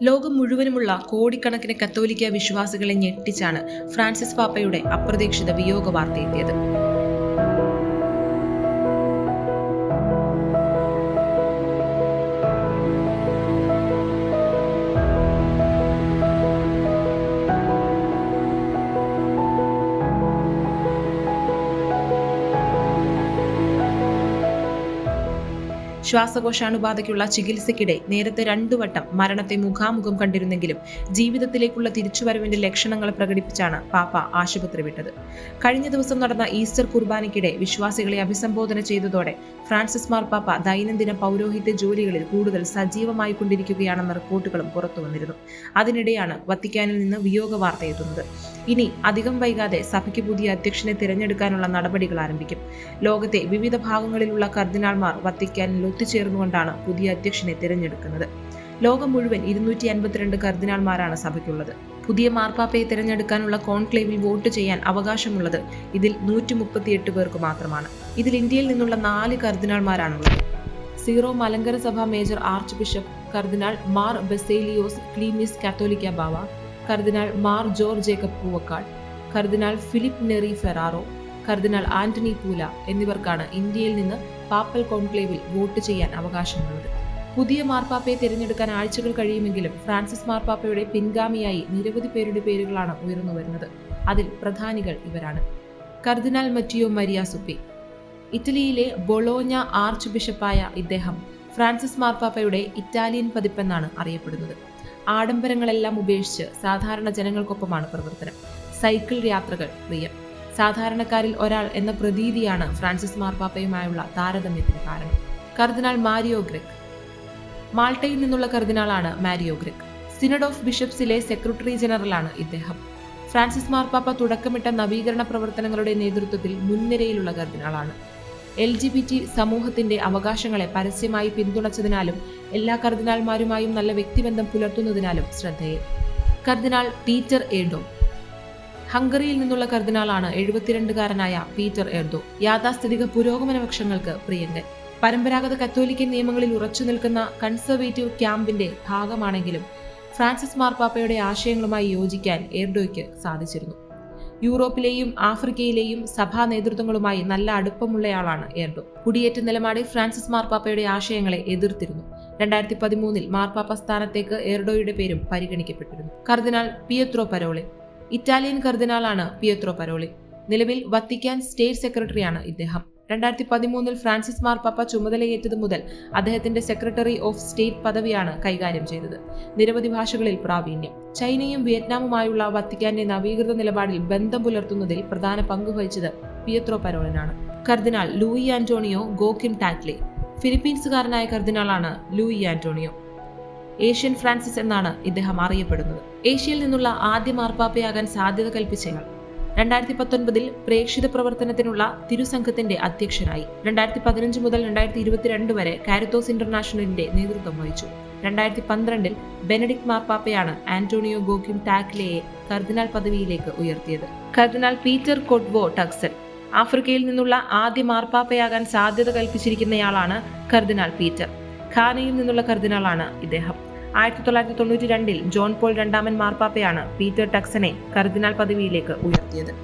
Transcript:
ലോകം മുഴുവനുമുള്ള കോടിക്കണക്കിന് കത്തോലിക്ക വിശ്വാസികളെ ഞെട്ടിച്ചാണ് ഫ്രാൻസിസ് പാപ്പയുടെ അപ്രതീക്ഷിത വിയോഗ വാർത്തയെത്തിയത് ശ്വാസകോശാണുബാധയ്ക്കുള്ള ചികിത്സയ്ക്കിടെ നേരത്തെ രണ്ടു വട്ടം മരണത്തെ മുഖാമുഖം കണ്ടിരുന്നെങ്കിലും ജീവിതത്തിലേക്കുള്ള തിരിച്ചുവരവിന്റെ ലക്ഷണങ്ങൾ പ്രകടിപ്പിച്ചാണ് പാപ്പ ആശുപത്രി വിട്ടത്. കഴിഞ്ഞ ദിവസം നടന്ന ഈസ്റ്റർ കുർബാനയ്ക്കിടെ വിശ്വാസികളെ അഭിസംബോധന ചെയ്തതോടെ ഫ്രാൻസിസ് മാർപ്പാപ്പ ദൈനംദിന പൗരോഹിത്യ ജോലികളിൽ കൂടുതൽ സജീവമായി കൊണ്ടിരിക്കുകയാണെന്ന റിപ്പോർട്ടുകളും പുറത്തു വന്നിരുന്നു. അതിനിടെയാണ് വത്തിക്കാനിൽ നിന്ന് വിയോഗ വാർത്ത എത്തുന്നത്. ഇനി അധികം വൈകാതെ സഭയ്ക്ക് പുതിയ അധ്യക്ഷനെ തിരഞ്ഞെടുക്കാനുള്ള നടപടികൾ ആരംഭിക്കും. ലോകത്തെ വിവിധ ഭാഗങ്ങളിലുള്ള കർദിനാൾമാർ വത്തിക്കാനിൽ ഒത്തുചേർന്നുകൊണ്ടാണ് പുതിയ അധ്യക്ഷനെ തിരഞ്ഞെടുക്കുന്നത്. ലോകം മുഴുവൻ ഇരുന്നൂറ്റി അൻപത്തിരണ്ട് കർദിനാൾമാരാണ് സഭയ്ക്കുള്ളത്. പുതിയ മാർപ്പാപ്പയെ തിരഞ്ഞെടുക്കാനുള്ള കോൺക്ലേവിൽ വോട്ട് ചെയ്യാൻ അവകാശമുള്ളത് ഇതിൽ നൂറ്റി മുപ്പത്തിയെട്ട് പേർക്ക് മാത്രമാണ്. ഇതിൽ ഇന്ത്യയിൽ നിന്നുള്ള നാല് കർദിനാൾമാരാണുള്ളത്. സീറോ മലങ്കര സഭ major archbishop cardinal Mar Baselios Cleemis Catholicos Bava cardinal Mar George Jacob Poovakkal cardinal Filipe Neri Ferrao cardinal Anthony Poola എന്നിവർക്കാണ് ഇന്ത്യയിൽ നിന്ന് പാപ്പൽ കോൺക്ലേവിൽ വോട്ട് ചെയ്യാൻ അവകാശമുള്ളത്. പുതിയ മാർപ്പാപ്പയെ തിരഞ്ഞെടുക്കാൻ ആഴ്ചകൾ കഴിയുമെങ്കിലും ഫ്രാൻസിസ് മാർപ്പാപ്പയുടെ പിൻഗാമിയായി നിരവധി പേരുടെ പേരുകളാണ് ഉയർന്നു വരുന്നത്. അതിൽ പ്രധാനികൾ ഇവരാണ്. Cardinal Matteo Maria Zuppi. ഇറ്റലിയിലെ ബൊളോഞ്ഞ ആർച്ച് ബിഷപ്പായ ഇദ്ദേഹം ഫ്രാൻസിസ് മാർപ്പാപ്പയുടെ ഇറ്റാലിയൻ പതിപ്പെന്നാണ് അറിയപ്പെടുന്നത്. ആഡംബരങ്ങളെല്ലാം ഉപേക്ഷിച്ച് സാധാരണ ജനങ്ങൾക്കൊപ്പമാണ് പ്രവർത്തനം. സൈക്കിൾ യാത്രകൾ പ്രിയം. സാധാരണക്കാരിൽ ഒരാൾ എന്ന പ്രതീതിയാണ് ഫ്രാൻസിസ് മാർപ്പാപ്പയുമായുള്ള താരതമ്യത്തിന് കാരണം. കർദിനാൾ മാരിയോ ഗ്രെക് മാൾട്ടയിൽ നിന്നുള്ള കർദിനാളാണ് മാരിയോ ഗ്രെക് സിനഡ് ഓഫ് ബിഷപ്സിലെ സെക്രട്ടറി ജനറലാണ് ഇദ്ദേഹം. ഫ്രാൻസിസ് മാർപ്പാപ്പ തുടക്കമിട്ട നവീകരണ പ്രവർത്തനങ്ങളുടെ നേതൃത്വത്തിൽ മുൻനിരയിലുള്ള കർദിനാളാണ്. എൽ ജി ബി ടി സമൂഹത്തിന്റെ അവകാശങ്ങളെ പരസ്യമായി പിന്തുണച്ചതിനാലും എല്ലാ കർദിനാൾമാരുമായും നല്ല വ്യക്തിബന്ധം പുലർത്തുന്നതിനാലും ശ്രദ്ധേയം കർദിനാൾ പീറ്റർ ഏഡോ ഹംഗറിയിൽ നിന്നുള്ള കർദിനാളാണ് എഴുപത്തിരണ്ടുകാരനായ പീറ്റർ എർദോ യാഥാസ്ഥിതിക പുരോഗമന പക്ഷങ്ങൾക്ക് പ്രിയങ്കൻ. പരമ്പരാഗത കത്തോലിക്കൻ നിയമങ്ങളിൽ ഉറച്ചു നിൽക്കുന്ന കൺസർവേറ്റീവ് ക്യാമ്പിന്റെ ഭാഗമാണെങ്കിലും ഫ്രാൻസിസ് മാർപ്പാപ്പയുടെ ആശയങ്ങളുമായി യോജിക്കാൻ എർഡോയ്ക്ക് സാധിച്ചിരുന്നു. യൂറോപ്പിലെയും ആഫ്രിക്കയിലെയും സഭാ നേതൃത്വങ്ങളുമായി നല്ല അടുപ്പമുള്ളയാളാണ് എർഡോ കുടിയേറ്റ നിലപാടിൽ ഫ്രാൻസിസ് മാർപ്പാപ്പയുടെ ആശയങ്ങളെ എതിർത്തിരുന്നു. രണ്ടായിരത്തി പതിമൂന്നിൽ മാർപ്പാപ്പ സ്ഥാനത്തേക്ക് എർഡോയുടെ പേരും പരിഗണിക്കപ്പെട്ടിരുന്നു. കർദിനാൾ പിയത്രോ പരോളെ ഇറ്റാലിയൻ കർദിനാളാണ് പിയത്രോ പരോളി. നിലവിൽ വത്തിക്കാൻ സ്റ്റേറ്റ് സെക്രട്ടറിയാണ് ഇദ്ദേഹം. രണ്ടായിരത്തി പതിമൂന്നിൽ ഫ്രാൻസിസ് മാർപ്പാപ്പ ചുമതലയേറ്റത് മുതൽ അദ്ദേഹത്തിന്റെ സെക്രട്ടറി ഓഫ് സ്റ്റേറ്റ് പദവിയാണ് കൈകാര്യം ചെയ്തത്. നിരവധി ഭാഷകളിൽ പ്രാവീണ്യം. ചൈനയും വിയറ്റ്നാമുമായുള്ള വത്തിക്കാന്റെ നവീകൃത നിലപാടിൽ ബന്ധം പുലർത്തുന്നതിൽ പ്രധാന പങ്ക് വഹിച്ചത് Pietro പരോളിനാണ്. Cardinal Luis Antonio Gokim Tagle. ഫിലിപ്പീൻസുകാരനായ കർദിനാളാണ് ലൂയി ആന്റോണിയോ. ഏഷ്യൻ ഫ്രാൻസിസ് എന്നാണ് ഇദ്ദേഹം അറിയപ്പെടുന്നത്. ഏഷ്യയിൽ നിന്നുള്ള ആദ്യ മാർപ്പാപ്പയാകാൻ സാധ്യത കൽപ്പിച്ചയാൾ രണ്ടായിരത്തി പത്തൊൻപതിൽ പ്രേക്ഷിത പ്രവർത്തനത്തിനുള്ള തിരുസംഘത്തിന്റെ അധ്യക്ഷനായി. രണ്ടായിരത്തി പതിനഞ്ച് മുതൽ രണ്ടായിരത്തി ഇരുപത്തിരണ്ട് വരെ കാരിത്തോസ് ഇന്റർനാഷണലിന്റെ നേതൃത്വം വഹിച്ചു. രണ്ടായിരത്തി പന്ത്രണ്ടിൽ ബെനഡിക് മാർപ്പാപ്പയാണ് ആന്റോണിയോ ഗോക്യും ടാക്ലെയെ കർദിനാൾ പദവിയിലേക്ക് ഉയർത്തിയത്. കർദിനാൾ പീറ്റർ കൊഡ്വോ ടക്സൽ ആഫ്രിക്കയിൽ നിന്നുള്ള ആദ്യ മാർപ്പാപ്പയാകാൻ സാധ്യത കൽപ്പിച്ചിരിക്കുന്നയാളാണ് കർദിനാൾ പീറ്റർ. ഖാനയിൽ നിന്നുള്ള കർദിനാളാണ് ഇദ്ദേഹം. ആയിരത്തി തൊള്ളായിരത്തി തൊണ്ണൂറ്റി രണ്ടിൽ ജോൺ പോൾ രണ്ടാമൻ മാർപ്പാപ്പയാണ് പീറ്റർ ടക്സനെ കർദിനാൾ പദവിയിലേക്ക് ഉയർത്തിയത്.